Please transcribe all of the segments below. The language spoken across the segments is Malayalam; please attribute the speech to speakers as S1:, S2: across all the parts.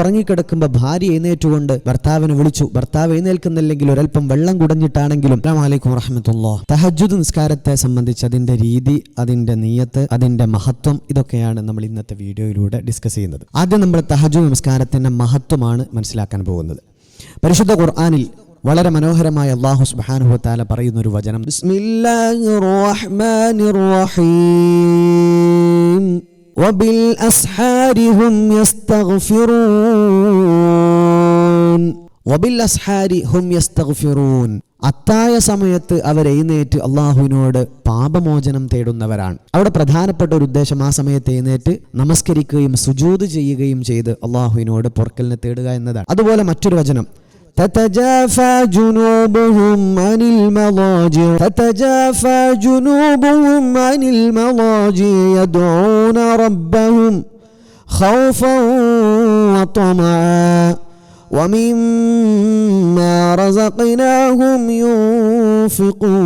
S1: ഉറങ്ങിക്കിടക്കുമ്പോൾ ഭാര്യ എഴുന്നേറ്റുകൊണ്ട് ഭർത്താവിനെ വിളിച്ചു. ഭർത്താവ് എഴുന്നേൽക്കുന്നില്ലെങ്കിൽ ഒരൽപ്പം വെള്ളം കുടഞ്ഞിട്ടാണെങ്കിലും അലൈക്കും റഹമത്തുള്ളോ തഹജുദ് നിസ്കാരത്തെ സംബന്ധിച്ച് അതിന്റെ രീതി അതിന്റെ നീയത്ത് അതിന്റെ മഹത്വം ഇതൊക്കെയാണ് നമ്മൾ ഇന്നത്തെ വീഡിയോയിലൂടെ ഡിസ്കസ് ചെയ്യുന്നത്. ആദ്യം നമ്മൾ തഹജുദ് നിസ്കാരത്തിന്റെ മഹത്വമാണ് മനസ്സിലാക്കാൻ പോകുന്നത്. പരിശുദ്ധ ഖുർആാനിൽ വളരെ മനോഹരമായ അള്ളാഹു സുബ്ഹാനഹു താല പറയുന്ന ഒരു വചനം വബിൽ യസ്തഗ്ഫിറൂൻ വബിൽ യസ്തഗ്ഫിറൂൻ അത്തായ സമയത്ത് അവരെഴുന്നേറ്റ് അള്ളാഹുവിനോട് പാപമോചനം തേടുന്നവരാണ്. അവിടെ പ്രധാനപ്പെട്ട ഒരു ഉദ്ദേശം ആ സമയത്ത് എഴുന്നേറ്റ് നമസ്കരിക്കുകയും സുജൂത് ചെയ്യുകയും ചെയ്ത് അള്ളാഹുവിനോട് പൊറക്കലിനെ തേടുക എന്നതാണ്. അതുപോലെ മറ്റൊരു വചനം تتجافى جنوبهم عن المضاجع تتجافى جنوبهم عن المضاجع يدعون ربهم خوفا وطمعا ومما رزقناهم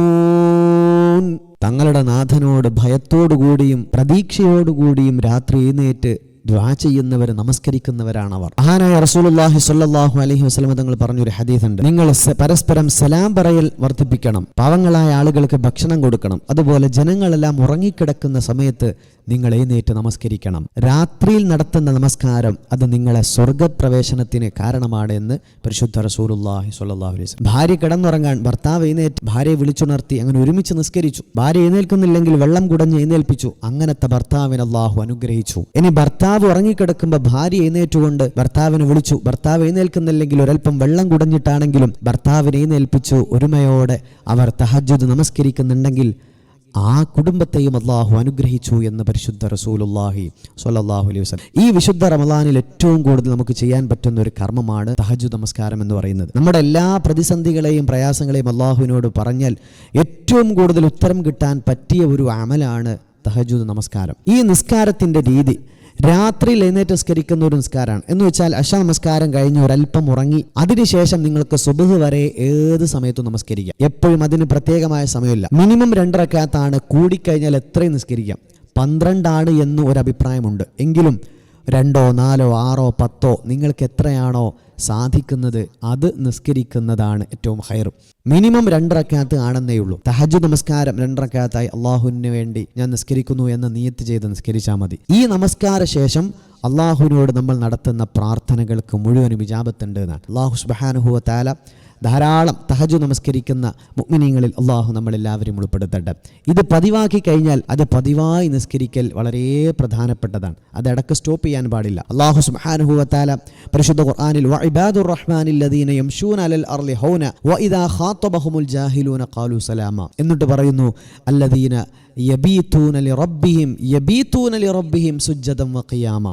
S1: ينفقون തങ്ങളുടെ നാഥനോട് ഭയത്തോടുകൂടിയും പ്രതീക്ഷയോടുകൂടിയും രാത്രി എഴുന്നേറ്റ് ദ്വാ ചെയ്യുന്നവർ നമസ്കരിക്കുന്നവരാണ് അവർ. മഹാനായ റസൂലുള്ളാഹി സ്വല്ലല്ലാഹു അലൈഹി വസല്ലം തങ്ങൾ പറഞ്ഞൊരു ഹദീസ് ഉണ്ട് നിങ്ങൾ പരസ്പരം സലാം പറയൽ വർദ്ധിപ്പിക്കണം. പാവങ്ങളായ ആളുകൾക്ക് ഭക്ഷണം കൊടുക്കണം. അതുപോലെ ജനങ്ങളെല്ലാം ഉറങ്ങിക്കിടക്കുന്ന സമയത്ത് നിങ്ങൾ എഴുന്നേറ്റ് നമസ്കരിക്കണം. രാത്രിയിൽ നടത്തുന്ന നമസ്കാരം അത് നിങ്ങളെ സ്വർഗപ്രവേശനത്തിന് കാരണമാണ് എന്ന് പരിശുദ്ധ അലൈഹി വസല്ലം. ഭാര്യ കിടന്നുറങ്ങാൻ ഭർത്താവ് എഴുന്നേറ്റ് ഭാര്യയെ വിളിച്ചുണർത്തി അങ്ങനെ ഒരുമിച്ച് നിസ്കരിച്ചു. ഭാര്യ എഴുന്നേൽക്കുന്നില്ലെങ്കിൽ വെള്ളം കുടഞ്ഞ് എഴുന്നേൽപ്പിച്ചു. അങ്ങനത്തെ ഭർത്താവിന് അള്ളാഹു അനുഗ്രഹിച്ചു. ഇനി ഭർത്താവ് ഉറങ്ങിക്കിടക്കുമ്പോൾ ഭാര്യ എഴുന്നേറ്റുകൊണ്ട് ഭർത്താവിനെ വിളിച്ചു. ഭർത്താവ് എഴുന്നേൽക്കുന്നില്ലെങ്കിൽ ഒരൽപ്പം വെള്ളം കുടഞ്ഞിട്ടാണെങ്കിലും ഭർത്താവിനെ എഴുന്നേൽപ്പിച്ചു. ഒരുമയോടെ അവർ തഹജ്ജുദ് നമസ്കരിക്കുന്നുണ്ടെങ്കിൽ ആ കുടുംബത്തെയും അള്ളാഹു അനുഗ്രഹിച്ചു എന്ന് പരിശുദ്ധ റസൂലുല്ലാഹി സ്വല്ലല്ലാഹു അലൈഹി വസല്ലം. ഈ വിശുദ്ധ റമദാനിൽ ഏറ്റവും കൂടുതൽ നമുക്ക് ചെയ്യാൻ പറ്റുന്ന ഒരു കർമ്മമാണ് തഹജു നമസ്കാരം എന്ന് പറയുന്നത്. നമ്മുടെ എല്ലാ പ്രതിസന്ധികളെയും പ്രയാസങ്ങളെയും അള്ളാഹുവിനോട് പറഞ്ഞാൽ ഏറ്റവും കൂടുതൽ ഉത്തരം കിട്ടാൻ പറ്റിയ ഒരു അമലാണ് തഹജു നമസ്കാരം. ഈ നിസ്കാരത്തിന്റെ രീതി രാത്രിയിൽ എഴുന്നേറ്റ് ഒരു നിസ്കാരമാണ്. എന്ന് വെച്ചാൽ അശ നമസ്കാരം കഴിഞ്ഞ് ഒരല്പം ഉറങ്ങി അതിനുശേഷം നിങ്ങൾക്ക് സുബഹ് വരെ ഏത് സമയത്തും നമസ്കരിക്കാം. എപ്പോഴും അതിന് പ്രത്യേകമായ സമയമില്ല. മിനിമം രണ്ടരക്കകത്താണ് കൂടിക്കഴിഞ്ഞാൽ എത്രയും നിസ്കരിക്കാം. പന്ത്രണ്ടാണ് എന്ന് ഒരു അഭിപ്രായമുണ്ട്. എങ്കിലും രണ്ടോ നാലോ ആറോ പത്തോ നിങ്ങൾക്ക് എത്രയാണോ സാധിക്കുന്നത് അത് നിസ്കരിക്കുന്നതാണ് ഏറ്റവും ഹയർ മിനിമം രണ്ടറക്കാത്ത് ആണെന്നേ ഉള്ളൂ തഹജ് നമസ്കാരം രണ്ടറക്കാത്തായി അള്ളാഹുവിന് വേണ്ടി ഞാൻ നിസ്കരിക്കുന്നു എന്ന് നിയത്ത് ചെയ്ത് നിസ്കരിച്ചാൽ മതി. ഈ നമസ്കാര ശേഷം അള്ളാഹുവിനോട് നമ്മൾ നടത്തുന്ന പ്രാർത്ഥനകൾക്ക് മുഴുവനും വിജാപത്തുണ്ട് എന്നാണ്. അള്ളാഹു സുബാനുഹുവ താല ധാരാളം തഹജു നമസ്കരിക്കുന്ന മുഗ്മിനീങ്ങളിൽ അള്ളാഹു നമ്മളെല്ലാവരും ഉൾപ്പെടുത്തട്ടെ. ഇത് പതിവാക്കി കഴിഞ്ഞാൽ അത് പതിവായി നിസ്കരിക്കൽ വളരെ പ്രധാനപ്പെട്ടതാണ്. അത് ഇടയ്ക്ക് സ്റ്റോപ്പ് ചെയ്യാൻ പാടില്ല. അള്ളാഹു സുബ്ഹാനഹുവത്താല പരിശുദ്ധ ഖുർആനിൽ വഇബാദുർ റഹ്മാനിൽ ലദീന യംശൂന അലൽ അർളി ഹൗന വഇദാ ഖാത്തബഹുമുൽ ജാഹിലൂന ഖാലു സലാമ എന്നിട്ട് പറയുന്നു അല്ലദീന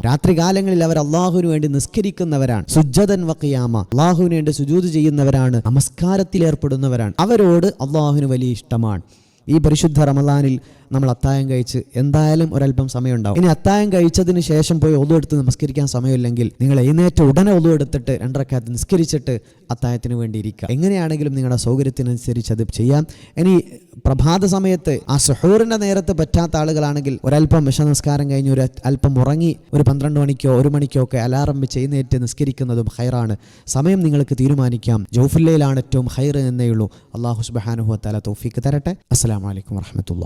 S1: രാത്രി കാലങ്ങളിൽ അവർ അള്ളാഹുവിന് വേണ്ടി നിസ്കരിക്കുന്നവരാണ്. സുജ്ജദൻ വഖിയാമ അള്ളാഹുവിന് വേണ്ടി സുജൂത് ചെയ്യുന്നവരാണ്. നമസ്കാരത്തിൽ ഏർപ്പെടുന്നവരാണ് അവരോട് അള്ളാഹുവിന് വലിയ ഇഷ്ടമാണ്. ഈ പരിശുദ്ധ റമദാനിൽ നമ്മൾ അത്തായം കഴിച്ച് എന്തായാലും ഒരല്പം സമയമുണ്ടാവും. ഇനി അത്തായം കഴിച്ചതിന് ശേഷം പോയി ഒതു എടുത്ത് നമസ്കരിക്കാൻ സമയമില്ലെങ്കിൽ നിങ്ങൾ എഴുന്നേറ്റ് ഉടനെ ഒതു എടുത്തിട്ട് രണ്ടരക്കാത്ത് നിസ്കരിച്ചിട്ട് അത്തായത്തിന് വേണ്ടി ഇരിക്കുക. എങ്ങനെയാണെങ്കിലും നിങ്ങളുടെ സൗകര്യത്തിനനുസരിച്ച് അത് ചെയ്യാം. ഇനി പ്രഭാത സമയത്ത് ആ സുഹൂറിന്റെ നേരത്ത് പറ്റാത്ത ആളുകളാണെങ്കിൽ ഒരല്പം വിഷ നമസ്കാരം കഴിഞ്ഞ് ഒരു അല്പം ഉറങ്ങി ഒരു പന്ത്രണ്ട് മണിക്കോ ഒരു മണിക്കോ ഒക്കെ അലാറം വെച്ച് എഴുന്നേറ്റ് നിസ്കരിക്കുന്നതും ഹൈറാണ്. സമയം നിങ്ങൾക്ക് തീരുമാനിക്കാം. ജോഫില്ലയിലാണ് ഏറ്റവും ഹൈർ എന്നേ ഉള്ളൂ. അള്ളാഹു സുബാനുഹു തല തോഫിക്ക് തരട്ടെ. അസ്സലാമലൈക്കും വറഹമത്തുള്ള